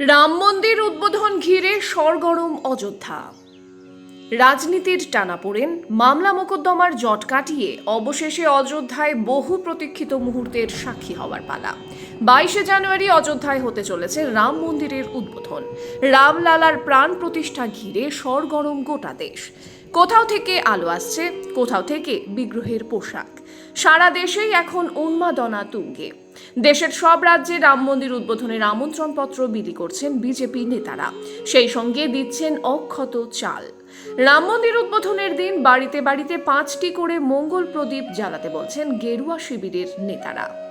রাম মন্দির উদ্বোধন ঘিরে সরগরম অযোধ্যা। রাজনীতির টানাপোড়েন মামলা মোকদ্দমার জট কাটিয়ে অবশেষে অযোধ্যায় বহু প্রতীক্ষিত মুহূর্তের সাক্ষী হওয়ার পালা। বাইশে জানুয়ারি অযোধ্যায় হতে চলেছে রাম মন্দিরের উদ্বোধন। রামলালার প্রাণ প্রতিষ্ঠা ঘিরে সরগরম গোটা দেশ। কোথাও থেকে আলো আসছে, কোথাও থেকে বিগ্রহের পোশাক। সারা দেশেই এখন উন্মাদনা তুঙ্গে। দেশের সব রাজ্যে রাম মন্দির উদ্বোধনের আমন্ত্রণপত্র বিলি করছেন বিজেপি নেতারা। সেই সঙ্গে দিচ্ছেন অক্ষত চাল। রাম মন্দির উদ্বোধনের দিন বাড়িতে বাড়িতে পাঁচটি করে মঙ্গল প্রদীপ জ্বালাতে বলছেন গেরুয়া শিবিরের নেতারা।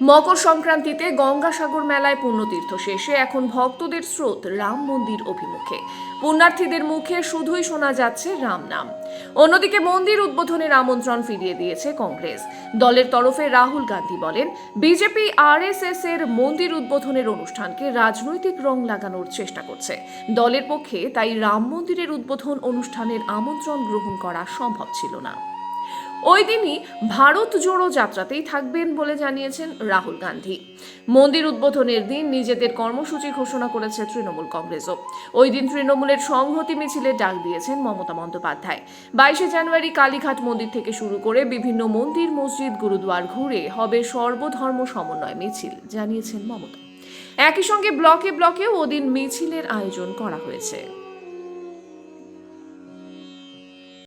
মকর সংক্রান্তিতে গঙ্গাসাগর মেলায় পুণ্যতীর্থ শেষে এখন ভক্তদের স্রোত রাম মন্দির অভিমুখে। পুণ্যার্থীদের মুখে শুধুই শোনা যাচ্ছে রাম নাম। অন্যদিকে মন্দির উদ্বোধনের আমন্ত্রণ ফিরিয়ে দিয়েছে কংগ্রেস। দলের তরফে রাহুল গান্ধী বলেন, বিজেপি আরএসএস এর মন্দির উদ্বোধনের অনুষ্ঠানকে রাজনৈতিক রং লাগানোর চেষ্টা করছে। দলের পক্ষে তাই রাম মন্দিরের উদ্বোধন অনুষ্ঠানের আমন্ত্রণ গ্রহণ করা সম্ভব ছিল না। ওই দিনই ভারত জোড়ো যাত্রাতেই থাকবেন বলে জানিয়েছেন রাহুল গান্ধী। মন্দির উদ্বোধনের দিন নিজেদের কর্মসূচি ঘোষণা করেছে তৃণমূল কংগ্রেসও। ওই দিন তৃণমূলের সংহতি মিছিলে ডাক দিয়েছেন মমতা বন্দ্যোপাধ্যায়। বাইশে জানুয়ারি কালীঘাট মন্দির থেকে শুরু করে বিভিন্ন মন্দির, মসজিদ, গুরুদুয়ার ঘুরে হবে সর্বধর্ম সমন্বয় মিছিল, জানিয়েছেন মমতা। একই সঙ্গে ব্লকে ব্লকেও ওদিন মিছিলের আয়োজন করা হয়েছে।